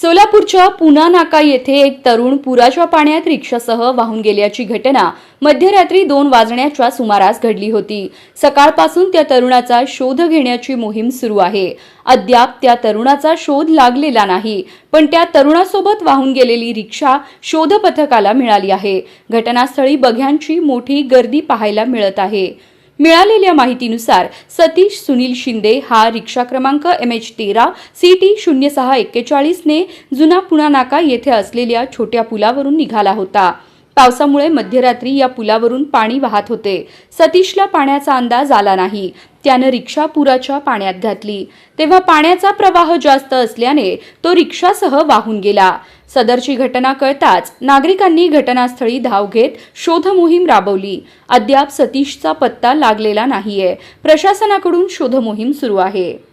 सोलापूरच्या पुना नाका येथे एक तरुण पुराच्या पाण्यात रिक्षासह वाहून गेल्याची घटना मध्यरात्री दोन वाजण्याच्या सुमारास घडली होती. सकाळपासून त्या तरुणाचा शोध घेण्याची मोहीम सुरू आहे. अद्याप त्या तरुणाचा शोध लागलेला नाही पण त्या तरुणासोबत वाहून गेलेली रिक्षा शोध पथकाला मिळाली आहे. घटनास्थळी बघ्यांची मोठी गर्दी पाहायला मिळत आहे. मिळालेल्या माहितीनुसार सतीश सुनील शिंदे हा रिक्षा क्रमांक एम एच तेरा सी टी शून्य सहा एक्केचाळीसने जुना पुणा नाका येथे असलेल्या छोट्या पुलावरून निघाला होता. पावसामुळे मध्यरात्री या पुलावरून पाणी वाहत होते. सतीशला पाण्याचा अंदाज आला नाही. त्यानं रिक्षा पुराच्या पाण्यात घातली. तेव्हा पाण्याचा प्रवाह जास्त असल्याने तो रिक्षासह वाहून गेला. सदरची घटना कळताच नागरिकांनी घटनास्थळी धाव घेत शोध मोहीम राबवली. अद्याप सतीशचा पत्ता लागलेला नाहीये. प्रशासनाकडून शोध मोहीम सुरू आहे.